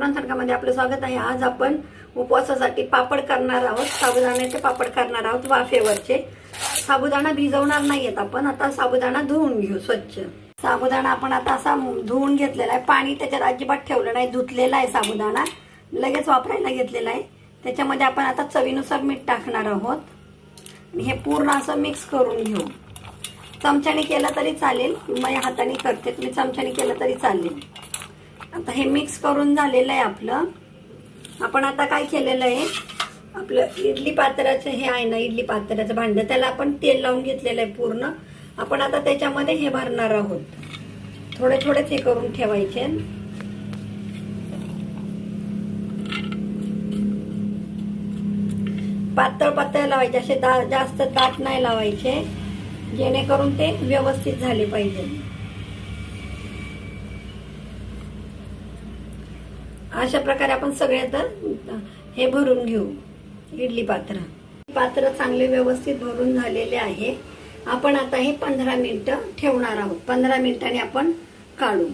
मध्ये आपलं स्वागत आहे. आज आपण उपवासासाठी पापड करणार आहोत. साबुदाण्याचे पापड करणार आहोत वाफेवरचे. साबुदाणा भिजवणार नाहीयेत आपण. आता साबुदाणा धुवून घेऊ स्वच्छ. साबुदाणा आपण आता असा धुवून घेतलेला आहे. पाणी त्याच्यात अजिबात ठेवलं नाही. धुतलेला आहे साबुदाणा. लगेच वापरायला घेतलेला आहे. त्याच्यामध्ये आपण आता चवीनुसार मीठ टाकणार आहोत. हे पूर्ण असं मिक्स करून घेऊ. चमच्याने केलं तरी चालेल. किंवा हाताने करते. तुम्ही चमच्याने केलं तरी चालेल. आता हे मिक्स करून झालेलं आहे आपलं. आपण आता काय केलेलं आहे? आपलं इडली पात्राचं हे आहे ना इडली पात्राचं भांडं. त्याला आपण तेल लावून घेतलेलं आहे पूर्ण. आपण आता त्याच्यामध्ये हे भरणार आहोत. थोडे थोडेच हे करून ठेवायचे. पातळ पातळ लावायचे. असे दा जास्त दाट नाही लावायचे. जेणेकरून ते व्यवस्थित झाले पाहिजे. अशा प्रकारे आपण सगळे तर हे भरून घेऊ. इडली पात्र. पात्र चांगले व्यवस्थित भरून झालेले आहे. आपण आता हे पंधरा मिनिटं ठेवणार आहोत. पंधरा मिनिटाने आपण काढू.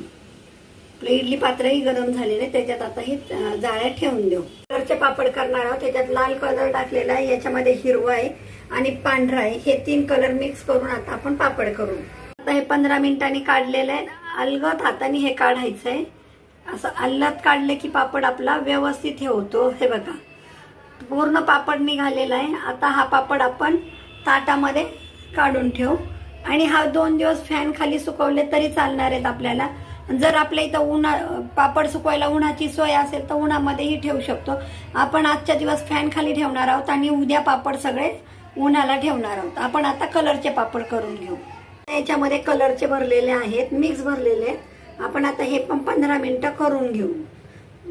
आपलं इडली पात्रही गरम झालेलं आहे. त्याच्यात आता हे जाळ्या ठेवून देऊ. कलरचे पापड करणार आहोत. त्याच्यात लाल कलर टाकलेला आहे. याच्यामध्ये हिरवा आहे आणि पांढरा आहे. हे तीन कलर मिक्स करून आता आपण पापड करू. आता हे पंधरा मिनिटांनी काढलेलं आहे. अलगत हाताने हे काढायचं आहे. असं अल्लात काढले की पापड आपला व्यवस्थित हे होतो. हे बघा. पूर्ण पापड निघालेला आहे. आता हा पापड आपण ताटामध्ये काढून ठेवू. आणि हा दोन दिवस फॅन खाली सुकवले तरी चालणार आहेत आपल्याला. जर आपल्या इथं उन्हा पापड सुकवायला उन्हाची सोय असेल तर उन्हामध्येही ठेवू शकतो. आपण आजच्या दिवस फॅन खाली ठेवणार आहोत आणि उद्या पापड सगळे उन्हाला ठेवणार आहोत. आपण आता कलरचे पापड करून घेऊ. याच्यामध्ये कलरचे भरलेले आहेत. मिक्स भरलेले आहेत. आपण आता हे पण पंधरा मिनटं करून घेऊ.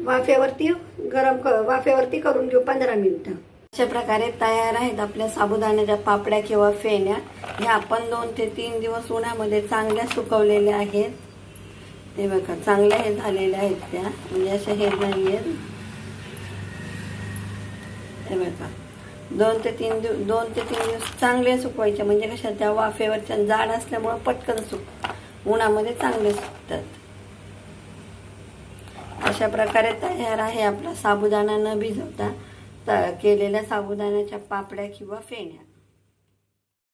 वाफेवरती गरम क- वाफेवरती करून घेऊ पंधरा मिनिटं. अशा प्रकारे तयार आहेत आपल्या साबुदाण्याच्या पापड्या किंवा फेण्या. ह्या आपण दोन ते तीन दिवस उन्हामध्ये चांगल्या सुकवलेल्या आहेत. ते बघा चांगल्या हे झालेल्या आहेत त्या. म्हणजे अशा हे नाही आहेत. ते बघा. दोन ते तीन दिवस दोन ते तीन दिवस चांगले सुकवायचे म्हणजे कशा त्या वाफेवरच्या जाड असल्यामुळं पटकन सुक उन्हामध्ये चांगले सुकतात. अशा प्रकारे तयार आहे आपला साबुदाणा न भिजवता त- केलेल्या साबुदाण्याच्या पापड्या किंवा फेण्या.